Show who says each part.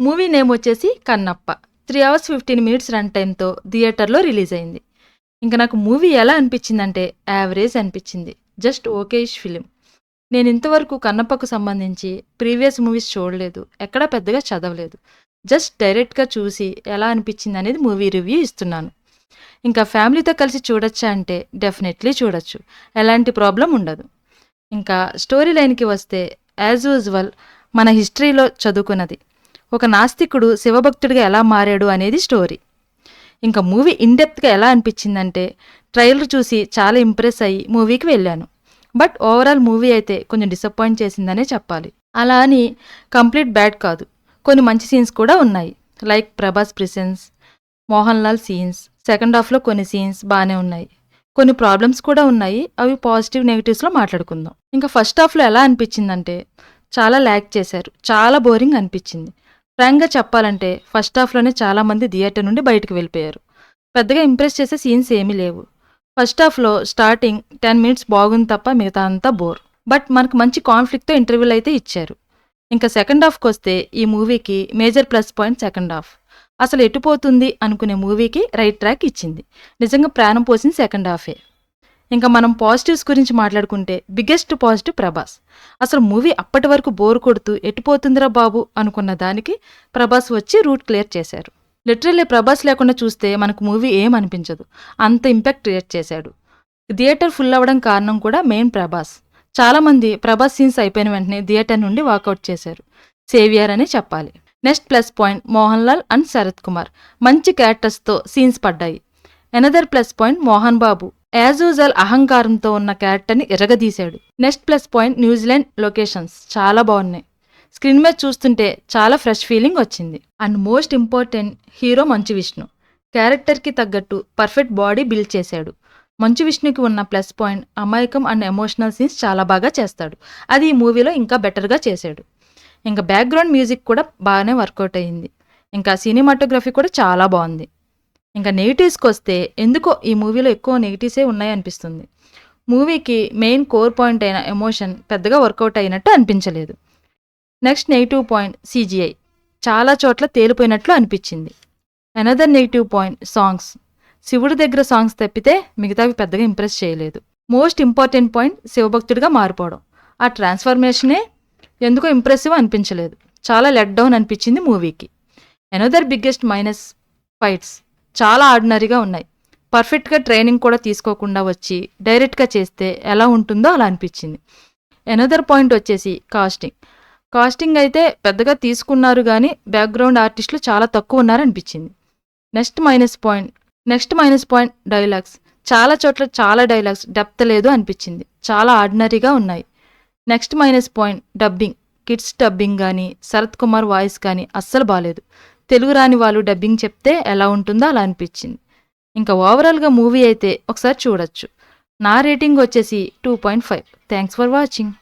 Speaker 1: Movie name వచ్చేసి Kannappa. Three hours fifteen minutes run టైంతో థియేటర్లో release అయింది. ఇంకా నాకు మూవీ ఎలా అనిపించిందంటే యావరేజ్ అనిపించింది. Just okayish film. నేను ఇంతవరకు కన్నప్పకు సంబంధించి ప్రీవియస్ మూవీస్ చూడలేదు. ఎక్కడా పెద్దగా చదవలేదు. జస్ట్ డైరెక్ట్గా చూసి ఎలా అనిపించింది అనేది మూవీ రివ్యూ ఇస్తున్నాను. ఇంకా ఫ్యామిలీతో కలిసి చూడొచ్చా అంటే డెఫినెట్లీ చూడొచ్చు. ఎలాంటి ప్రాబ్లం ఉండదు. ఇంకా స్టోరీ లైన్కి వస్తే యాజ్ యూజువల్ మన హిస్టరీలో చదువుకున్నది. ఒక నాస్తికుడు శివభక్తుడిగా ఎలా మారాడు అనేది స్టోరీ. ఇంకా మూవీ ఇన్డెప్త్గా ఎలా అనిపించిందంటే ట్రైలర్ చూసి చాలా ఇంప్రెస్ అయ్యి మూవీకి వెళ్ళాను. బట్ ఓవరాల్ మూవీ అయితే కొంచెం డిసప్పాయింట్ చేసిందనే చెప్పాలి. అలా అని కంప్లీట్ బ్యాడ్ కాదు. కొన్ని మంచి సీన్స్ కూడా ఉన్నాయి. Like Prabhas presence Mohan Lal scenes second హాఫ్లో కొన్ని సీన్స్ బాగానే ఉన్నాయి. కొన్ని ప్రాబ్లమ్స్ కూడా ఉన్నాయి. అవి పాజిటివ్ నెగిటివ్స్లో మాట్లాడుకుందాం. ఇంకా ఫస్ట్ హాఫ్లో ఎలా అనిపించిందంటే చాలా ల్యాక్ చేశారు. చాలా బోరింగ్ అనిపించింది. ఫ్రాంక్గా చెప్పాలంటే ఫస్ట్ హాఫ్లోనే చాలామంది థియేటర్ నుండి బయటకు వెళ్ళిపోయారు. పెద్దగా ఇంప్రెస్ చేసే సీన్స్ ఏమీ లేవు. ఫస్ట్ హాఫ్లో స్టార్టింగ్ టెన్ మినిట్స్ బాగుంది తప్ప మిగతా అంతా బోర్ బట్ మనకు మంచి కాన్ఫ్లిక్ట్తో ఇంటర్వ్యూలు అయితే ఇచ్చారు. ఇంకా సెకండ్ హాఫ్కి వస్తే ఈ మూవీకి major plus point second half అసలు ఎటుపోతుంది అనుకునే మూవీకి రైట్ ట్రాక్ ఇచ్చింది. నిజంగా ప్రాణం పోసింది సెకండ్ హాఫే ఇంకా మనం పాజిటివ్స్ గురించి మాట్లాడుకుంటే బిగ్గెస్ట్ పాజిటివ్ ప్రభాస్. అసలు మూవీ అప్పటి వరకు బోర్ కొడుతూ ఎట్టిపోతుందిరా బాబు అనుకున్న దానికి ప్రభాస్ వచ్చి రూట్ క్లియర్ చేశారు. లిటరల్లీ ప్రభాస్ లేకుండా చూస్తే మనకు మూవీ ఏం అనిపించదు. అంత ఇంపాక్ట్ క్రియేట్ చేశాడు. థియేటర్ ఫుల్ అవ్వడం కారణం కూడా మెయిన్ ప్రభాస్. చాలామంది ప్రభాస్ సీన్స్ అయిపోయిన వెంటనే థియేటర్ నుండి వాకౌట్ చేశారు. సేవియర్ అని చెప్పాలి. Next plus point Mohan Lal and Sarath Kumar. మంచి క్యారెక్టర్స్తో సీన్స్ పడ్డాయి. Another plus point Mohan Babu. As usual అహంకారంతో ఉన్న క్యారెక్టర్ని ఎరగదీశాడు. Next plus point New Zealand locations. చాలా బాగున్నాయి. స్క్రీన్ మీద చూస్తుంటే చాలా ఫ్రెష్ ఫీలింగ్ వచ్చింది. And most important hero Manchu Vishnu. క్యారెక్టర్కి తగ్గట్టు పర్ఫెక్ట్ బాడీ బిల్డ్ చేశాడు. మంచు విష్ణుకి ఉన్న ప్లస్ పాయింట్ అమాయకం అండ్ ఎమోషనల్ సీన్స్ చాలా బాగా చేస్తాడు. అది ఈ మూవీలో ఇంకా బెటర్గా చేశాడు. ఇంకా బ్యాక్గ్రౌండ్ మ్యూజిక్ కూడా బాగానే వర్కౌట్ అయ్యింది. ఇంకా సినిమాటోగ్రఫీ కూడా చాలా బాగుంది. ఇంకా నెగిటివ్స్కి వస్తే ఎందుకో ఈ మూవీలో ఎక్కువ నెగిటివ్సే ఉన్నాయనిపిస్తుంది మూవీకి మెయిన్ కోర్ పాయింట్ అయిన ఎమోషన్ పెద్దగా వర్కౌట్ అయినట్టు అనిపించలేదు. నెక్స్ట్ నెగిటివ్ పాయింట్ సీజీఐ చాలా చోట్ల తేలిపోయినట్లు అనిపించింది. అనదర్ నెగిటివ్ పాయింట్ సాంగ్స్ శివుడి దగ్గర సాంగ్స్ తప్పితే మిగతావి పెద్దగా ఇంప్రెస్ చేయలేదు. మోస్ట్ ఇంపార్టెంట్ పాయింట్ శివభక్తుడిగా మారిపోవడం. ఆ ట్రాన్స్ఫర్మేషనే ఎందుకో ఇంప్రెసివ్ అనిపించలేదు. చాలా లెట్ డౌన్ అనిపించింది మూవీకి. ఎనదర్ బిగ్గెస్ట్ మైనస్ ఫైట్స్ చాలా ఆర్డినరీగా ఉన్నాయి. పర్ఫెక్ట్గా ట్రైనింగ్ కూడా తీసుకోకుండా వచ్చి డైరెక్ట్గా చేస్తే ఎలా ఉంటుందో అలా అనిపించింది. ఎనదర్ పాయింట్ వచ్చేసి కాస్టింగ్ కాస్టింగ్ అయితే పెద్దగా తీసుకున్నారు కానీ బ్యాక్గ్రౌండ్ ఆర్టిస్టులు చాలా తక్కువ ఉన్నారనిపించింది. Next minus point next minus point dialogues చాలా చోట్ల చాలా డైలాగ్స్ డెప్త్ లేదు అనిపించింది. చాలా ఆర్డినరీగా ఉన్నాయి. Next minus point dubbing kids dubbing కానీ శరత్ కుమార్ వాయిస్ కానీ అస్సలు బాగాలేదు తెలుగు రాని వాళ్ళు డబ్బింగ్ చెప్తే ఎలా ఉంటుందో అలా అనిపించింది. ఇంకా ఓవరాల్గా మూవీ అయితే ఒకసారి చూడొచ్చు. నా రేటింగ్ వచ్చేసి two point five thanks for watching